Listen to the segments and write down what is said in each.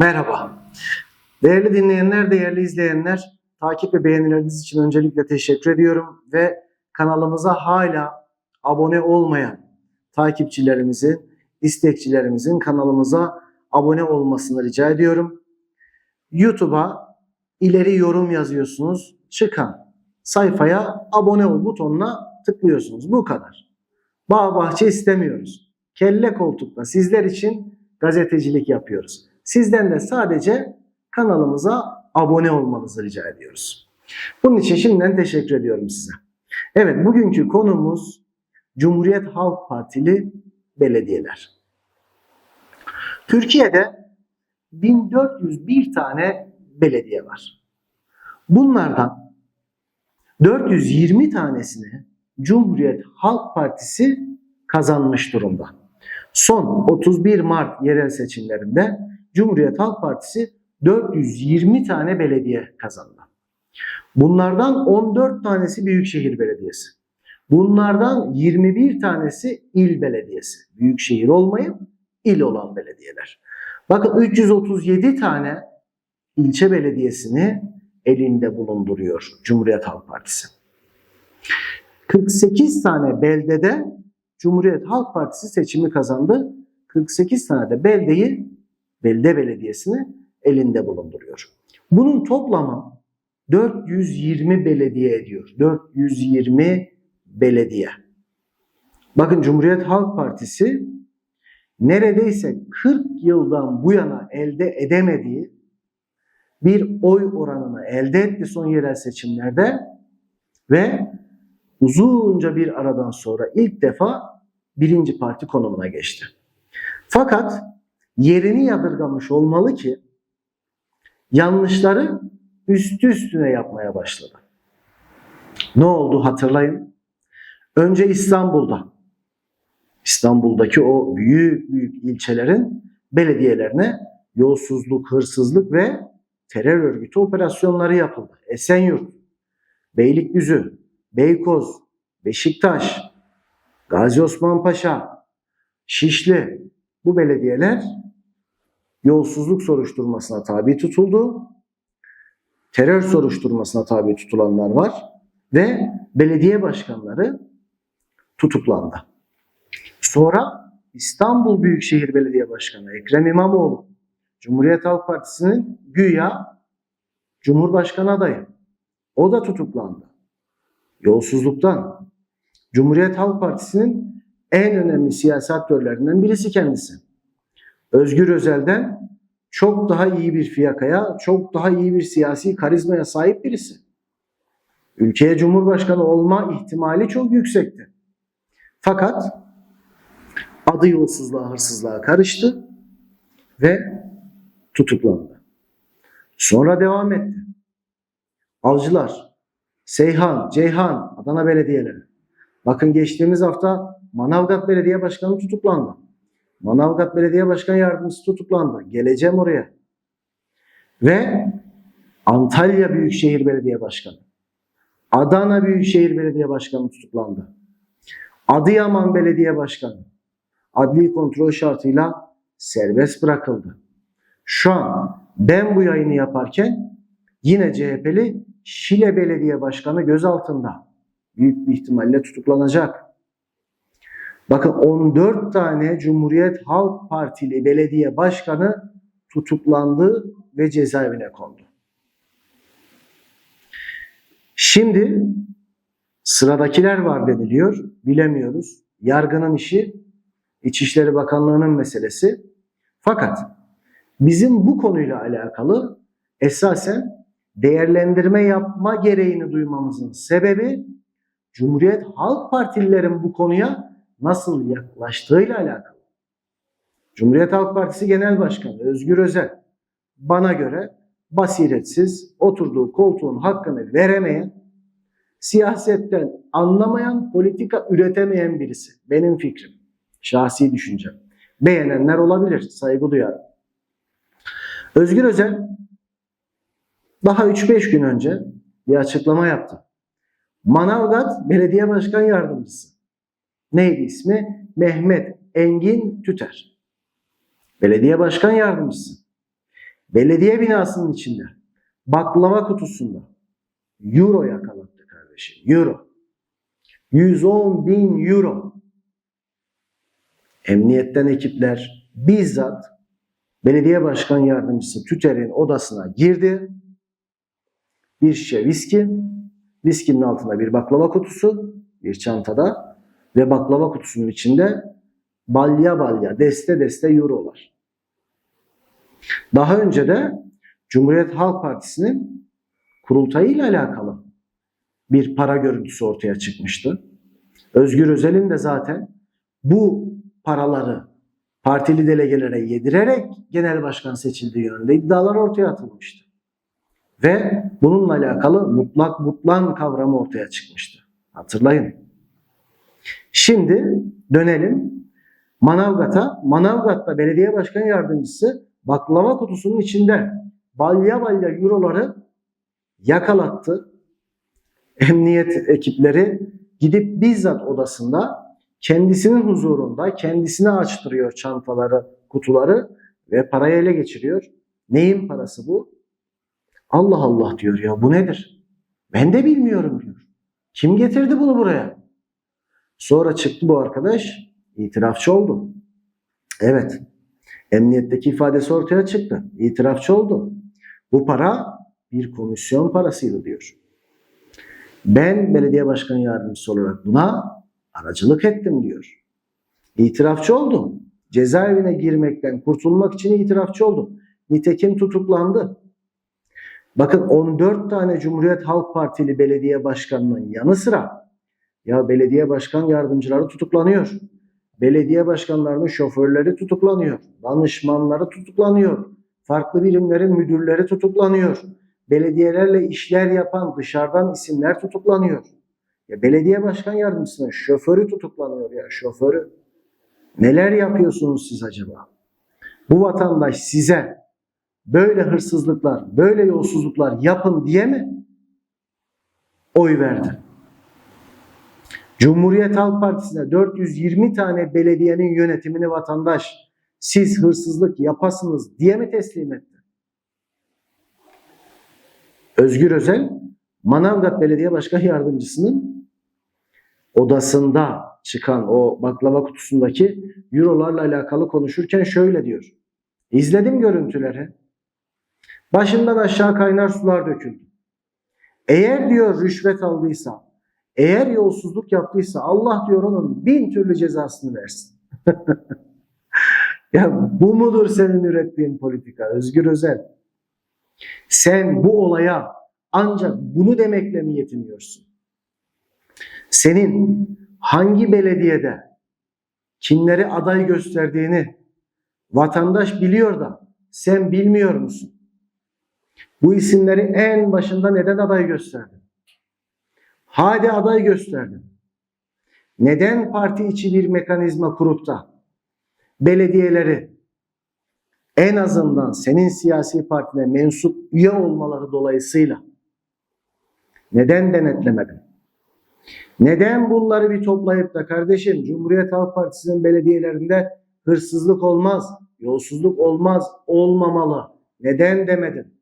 Merhaba. Değerli dinleyenler, değerli izleyenler, takip ve beğenileriniz için öncelikle teşekkür ediyorum ve kanalımıza hala abone olmayan takipçilerimizin, istekçilerimizin kanalımıza abone olmasını rica ediyorum. YouTube'a ileri yorum yazıyorsunuz, çıkan sayfaya abone ol butonuna tıklıyorsunuz. Bu kadar. Bağ bahçe istemiyoruz. Kelle koltukla sizler için gazetecilik yapıyoruz. Sizden de sadece kanalımıza abone olmanızı rica ediyoruz. Bunun için şimdiden teşekkür ediyorum size. Evet bugünkü konumuz Cumhuriyet Halk Partili belediyeler. Türkiye'de 1401 tane belediye var. Bunlardan 420 tanesini Cumhuriyet Halk Partisi kazanmış durumda. Son 31 Mart yerel seçimlerinde Cumhuriyet Halk Partisi 420 tane belediye kazandı. Bunlardan 14 tanesi Büyükşehir Belediyesi. Bunlardan 21 tanesi il belediyesi. Büyükşehir olmayıp il olan belediyeler. Bakın 337 tane ilçe belediyesini elinde bulunduruyor Cumhuriyet Halk Partisi. 48 tane beldede Cumhuriyet Halk Partisi seçimi kazandı. 48 tane de beldeyi, belde belediyesini elinde bulunduruyor. Bunun toplamı 420 belediye ediyor. 420 belediye. Bakın Cumhuriyet Halk Partisi neredeyse 40 yıldan bu yana elde edemediği bir oy oranını elde etti son yerel seçimlerde ve uzunca bir aradan sonra ilk defa birinci parti konumuna geçti. Fakat yerini yadırgamış olmalı ki yanlışları üstü üstüne yapmaya başladı. Ne oldu hatırlayın. Önce İstanbul'da, İstanbul'daki o büyük büyük ilçelerin belediyelerine yolsuzluk, hırsızlık ve terör örgütü operasyonları yapıldı. Esenyurt, Beylikdüzü, Beykoz, Beşiktaş, Gazi Osman Paşa, Şişli bu belediyeler yolsuzluk soruşturmasına tabi tutuldu. Terör soruşturmasına tabi tutulanlar var ve belediye başkanları tutuklandı. Sonra İstanbul Büyükşehir Belediye Başkanı Ekrem İmamoğlu Cumhuriyet Halk Partisi'nin güya Cumhurbaşkanı adayı. O da tutuklandı. Yolsuzluktan. Cumhuriyet Halk Partisi'nin en önemli siyasi aktörlerinden birisi kendisi. Özgür Özel'den çok daha iyi bir fiyakaya, çok daha iyi bir siyasi karizmaya sahip birisi. Ülkeye Cumhurbaşkanı olma ihtimali çok yüksekti. Fakat adı yolsuzluğa, hırsızlığa karıştı ve tutuklandı. Sonra devam etti. Avcılar, Seyhan, Ceyhan, Adana belediyeleri. Bakın geçtiğimiz hafta Manavgat Belediye Başkanı tutuklandı. Manavgat Belediye Başkan Yardımcısı tutuklandı. Geleceğim oraya. Ve Antalya Büyükşehir Belediye Başkanı, Adana Büyükşehir Belediye Başkanı tutuklandı. Adıyaman Belediye Başkanı adli kontrol şartıyla serbest bırakıldı. Şu an ben bu yayını yaparken yine CHP'li Şile Belediye Başkanı gözaltında. Büyük bir ihtimalle tutuklanacak. Bakın 14 tane Cumhuriyet Halk Partili belediye başkanı tutuklandı ve cezaevine kondu. Şimdi sıradakiler var deniliyor. Bilemiyoruz. Yargının işi İçişleri Bakanlığı'nın meselesi. Fakat bizim bu konuyla alakalı esasen değerlendirme yapma gereğini duymamızın sebebi Cumhuriyet Halk Partililerin bu konuya nasıl yaklaştığıyla alakalı. Cumhuriyet Halk Partisi Genel Başkanı Özgür Özel bana göre basiretsiz, oturduğu koltuğun hakkını veremeyen, siyasetten anlamayan, politika üretemeyen birisi. Benim fikrim. Şahsi düşüncem. Beğenenler olabilir, saygı duyarım. Özgür Özel daha 3-5 gün önce bir açıklama yaptı. Manavgat Belediye Başkan Yardımcısı. Neydi ismi? Mehmet Engin Tüter. Belediye Başkan Yardımcısı. belediye binasının içinde baklava kutusunda euro yakalattı kardeşim. Euro. 110 bin euro. Emniyetten ekipler bizzat belediye başkan yardımcısı Tüter'in odasına girdi. Bir şişe viski, viskinin altında bir baklava kutusu, bir çantada ve baklava kutusunun içinde balya balya, deste deste eurolar. Daha önce de Cumhuriyet Halk Partisi'nin kurultayıyla alakalı bir para görüntüsü ortaya çıkmıştı. Özgür Özel'in de zaten bu paraları partili delegelere yedirerek genel başkan seçildiği yönünde iddialar ortaya atılmıştı. Ve bununla alakalı mutlak mutlan kavramı ortaya çıkmıştı. Hatırlayın. Şimdi dönelim Manavgat'a. Manavgat'ta belediye başkan yardımcısı baklava kutusunun içinde balya balya euroları yakalattı. Emniyet ekipleri gidip bizzat odasında kendisinin huzurunda kendisine açtırıyor çantaları, kutuları ve parayı ele geçiriyor. Neyin parası bu? Allah Allah diyor ya bu nedir? Ben de bilmiyorum diyor. Kim getirdi bunu buraya? Sonra çıktı bu arkadaş itirafçı oldu. Evet. Emniyetteki ifadesi ortaya çıktı. İtirafçı oldu. Bu para bir komisyon parasıydı diyor. Ben belediye başkan yardımcısı olarak buna aracılık ettim diyor. İtirafçı oldu. Cezaevine girmekten kurtulmak için itirafçı oldu. Nitekim tutuklandı. Bakın 14 tane Cumhuriyet Halk Partili belediye başkanının yanı sıra ya belediye başkan yardımcıları tutuklanıyor. Belediye başkanlarının şoförleri tutuklanıyor. Danışmanları tutuklanıyor. Farklı birimlerin müdürleri tutuklanıyor. Belediyelerle işler yapan dışarıdan isimler tutuklanıyor. Ya belediye başkan yardımcısının şoförü tutuklanıyor ya şoförü. Neler yapıyorsunuz siz acaba? Bu vatandaş size böyle hırsızlıklar, böyle yolsuzluklar yapın diye mi oy verdi? Cumhuriyet Halk Partisi'ne 420 tane belediyenin yönetimini vatandaş siz hırsızlık yapasınız diye mi teslim etti? Özgür Özel, Manavgat Belediye Başkan Yardımcısının odasında çıkan o baklava kutusundaki eurolarla alakalı konuşurken şöyle diyor. İzledim görüntüleri. Başından aşağı kaynar sular döküldü. Eğer diyor rüşvet aldıysa, eğer yolsuzluk yaptıysa Allah diyor onun bin türlü cezasını versin. ya bu mudur senin ürettiğin politika Özgür Özel? Sen bu olaya ancak bunu demekle mi yetiniyorsun? Senin hangi belediyede kimleri aday gösterdiğini vatandaş biliyor da sen bilmiyor musun? Bu isimleri en başında neden aday gösterdin? Hadi aday gösterdin. Neden parti içi bir mekanizma kurup da belediyeleri en azından senin siyasi partine mensup üye olmaları dolayısıyla neden denetlemedin? Neden bunları bir toplayıp da kardeşim Cumhuriyet Halk Partisi'nin belediyelerinde hırsızlık olmaz, yolsuzluk olmaz, olmamalı. Neden demedin?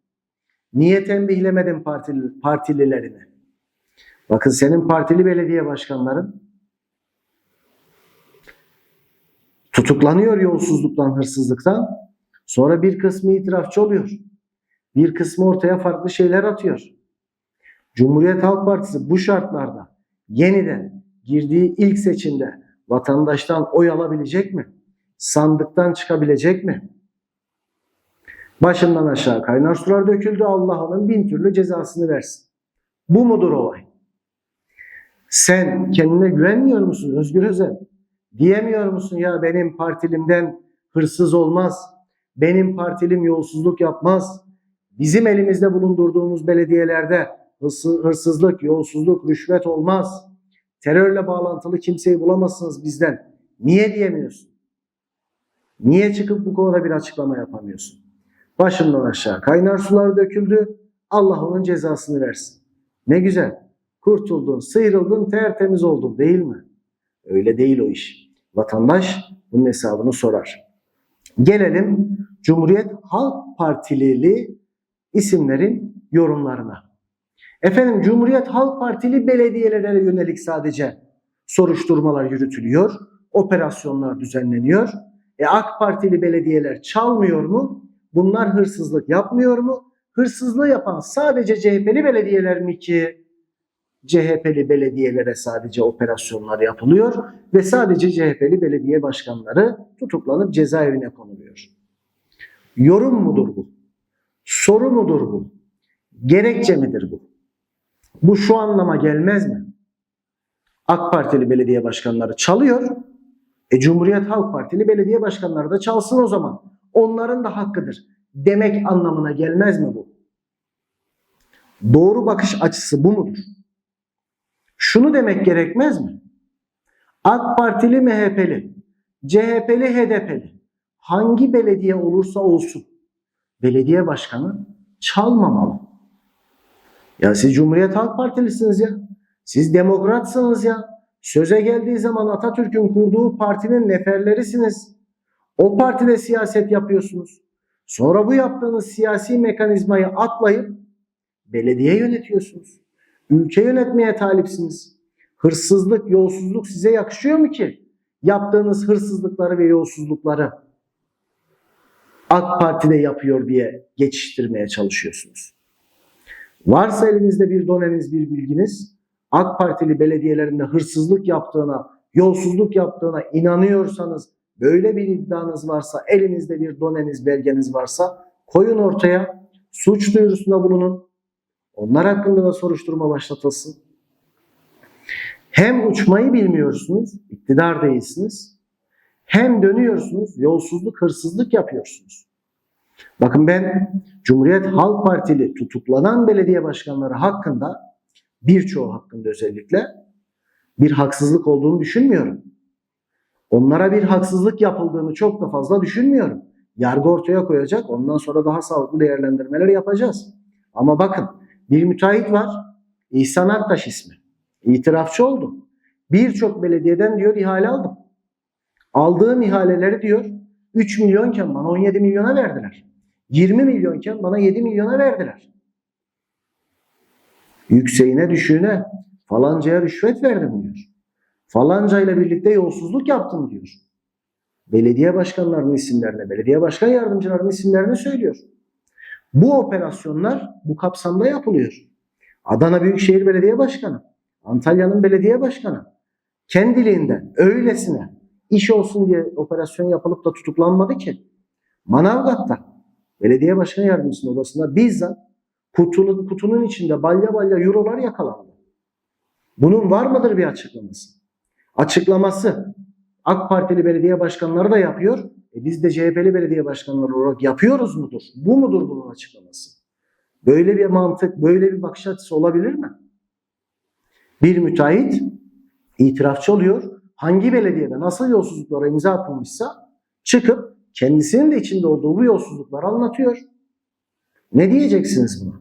Niye tembihlemedin partili, partililerini? Bakın senin partili belediye başkanların tutuklanıyor yolsuzluktan, hırsızlıktan. Sonra bir kısmı itirafçı oluyor. Bir kısmı ortaya farklı şeyler atıyor. Cumhuriyet Halk Partisi bu şartlarda yeniden girdiği ilk seçimde vatandaştan oy alabilecek mi? Sandıktan çıkabilecek mi? Başından aşağı kaynar sular döküldü. Allah onun bin türlü cezasını versin. Bu mudur olay? Sen kendine güvenmiyor musun Özgür Özel? Diyemiyor musun ya benim partilimden hırsız olmaz, benim partilim yolsuzluk yapmaz, bizim elimizde bulundurduğumuz belediyelerde hırsızlık, yolsuzluk, rüşvet olmaz, terörle bağlantılı kimseyi bulamazsınız bizden. Niye diyemiyorsun? Niye çıkıp bu konuda bir açıklama yapamıyorsun? Başından aşağı kaynar sular döküldü, Allah onun cezasını versin. Ne güzel. Kurtuldun, sıyrıldın, tertemiz oldun değil mi? Öyle değil o iş. Vatandaş bunun hesabını sorar. Gelelim Cumhuriyet Halk Partilili isimlerin yorumlarına. Efendim Cumhuriyet Halk Partili belediyelere yönelik sadece soruşturmalar yürütülüyor, operasyonlar düzenleniyor. E AK Partili belediyeler çalmıyor mu? Bunlar hırsızlık yapmıyor mu? Hırsızlığı yapan sadece CHP'li belediyeler mi ki? CHP'li belediyelere sadece operasyonlar yapılıyor ve sadece CHP'li belediye başkanları tutuklanıp cezaevine konuluyor. Yorum mudur bu? Soru mudur bu? Gerekçe midir bu? Bu şu anlama gelmez mi? AK Partili belediye başkanları çalıyor. E Cumhuriyet Halk Partili belediye başkanları da çalsın o zaman. Onların da hakkıdır. Demek anlamına gelmez mi bu? Doğru bakış açısı bu mudur? Şunu demek gerekmez mi? AK Partili MHP'li, CHP'li HDP'li hangi belediye olursa olsun belediye başkanı çalmamalı. Ya siz Cumhuriyet Halk Partilisiniz ya. Siz demokratsınız ya. Söze geldiği zaman Atatürk'ün kurduğu partinin neferlerisiniz. O partide siyaset yapıyorsunuz. Sonra bu yaptığınız siyasi mekanizmayı atlayıp belediye yönetiyorsunuz. Ülke yönetmeye talipsiniz. Hırsızlık, yolsuzluk size yakışıyor mu ki? Yaptığınız hırsızlıkları ve yolsuzlukları AK Parti'de yapıyor diye geçiştirmeye çalışıyorsunuz. Varsa elinizde bir doneniz, bir bilginiz, AK Partili belediyelerinde hırsızlık yaptığına, yolsuzluk yaptığına inanıyorsanız, böyle bir iddianız varsa, elinizde bir doneniz, belgeniz varsa koyun ortaya, suç duyurusunda bulunun. Onlar hakkında da soruşturma başlatılsın. Hem uçmayı bilmiyorsunuz, iktidar değilsiniz. Hem dönüyorsunuz, yolsuzluk, hırsızlık yapıyorsunuz. Bakın ben Cumhuriyet Halk Partili tutuklanan belediye başkanları hakkında birçoğu hakkında özellikle bir haksızlık olduğunu düşünmüyorum. Onlara bir haksızlık yapıldığını çok da fazla düşünmüyorum. Yargı ortaya koyacak, ondan sonra daha sağlıklı değerlendirmeler yapacağız. Ama bakın bir müteahhit var, İhsan Aktaş ismi. İtirafçı oldu. Birçok belediyeden diyor ihale aldım. Aldığım ihaleleri diyor 3 milyonken bana 17 milyona verdiler. 20 milyonken bana 7 milyona verdiler. Yükseğine düşüğüne falancaya rüşvet verdim diyor. Falanca ile birlikte yolsuzluk yaptım diyor. Belediye başkanlarının isimlerine, belediye başkan yardımcılarının isimlerini söylüyor. Bu operasyonlar bu kapsamda yapılıyor. Adana Büyükşehir Belediye Başkanı, Antalya'nın belediye başkanı kendiliğinden öylesine iş olsun diye operasyon yapılıp da tutuklanmadı ki. Manavgat'ta belediye başkan yardımcısının odasında bizzat kutunun, kutunun içinde balya balya eurolar yakalandı. Bunun var mıdır bir açıklaması? Açıklaması AK Partili belediye başkanları da yapıyor. E biz de CHP'li belediye başkanları olarak yapıyoruz mudur? Bu mudur bunun açıklaması? Böyle bir mantık, böyle bir bakış açısı olabilir mi? Bir müteahhit itirafçı oluyor. Hangi belediyede nasıl yolsuzluklara imza atılmışsa çıkıp kendisinin de içinde olduğu bu yolsuzlukları anlatıyor. Ne diyeceksiniz buna?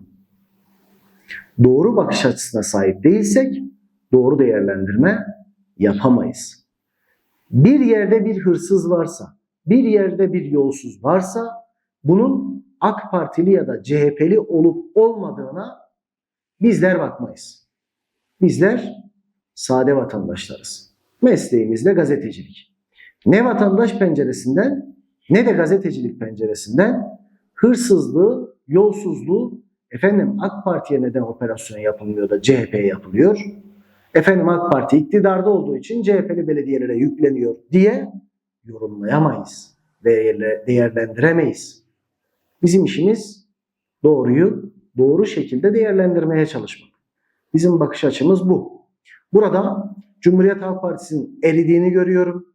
Doğru bakış açısına sahip değilsek doğru değerlendirme yapamayız. Bir yerde bir hırsız varsa, bir yerde bir yolsuz varsa bunun AK Partili ya da CHP'li olup olmadığına bizler bakmayız. Bizler sade vatandaşlarız. Mesleğimiz de gazetecilik. Ne vatandaş penceresinden ne de gazetecilik penceresinden hırsızlığı, yolsuzluğu efendim AK Parti'ye neden operasyon yapılmıyor da CHP'ye yapılıyor? Efendim AK Parti iktidarda olduğu için CHP'li belediyelere yükleniyor diye yorumlayamayız. Değerlendiremeyiz. Bizim işimiz doğruyu doğru şekilde değerlendirmeye çalışmak. Bizim bakış açımız bu. Burada Cumhuriyet Halk Partisi'nin eridiğini görüyorum.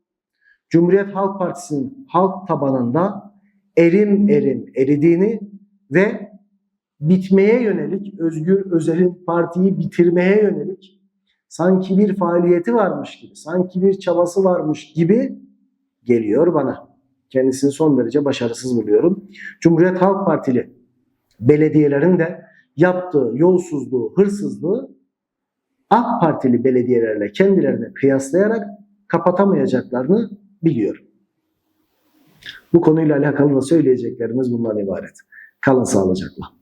Cumhuriyet Halk Partisi'nin halk tabanında erim erim eridiğini ve bitmeye yönelik Özgür Özel'in partiyi bitirmeye yönelik sanki bir faaliyeti varmış gibi, sanki bir çabası varmış gibi geliyor bana. Kendisini son derece başarısız buluyorum. Cumhuriyet Halk Partili belediyelerin de yaptığı yolsuzluğu, hırsızlığı AK Partili belediyelerle kendilerine kıyaslayarak kapatamayacaklarını biliyorum. Bu konuyla alakalı da söyleyeceklerimiz bundan ibaret. Kalın sağlıcakla.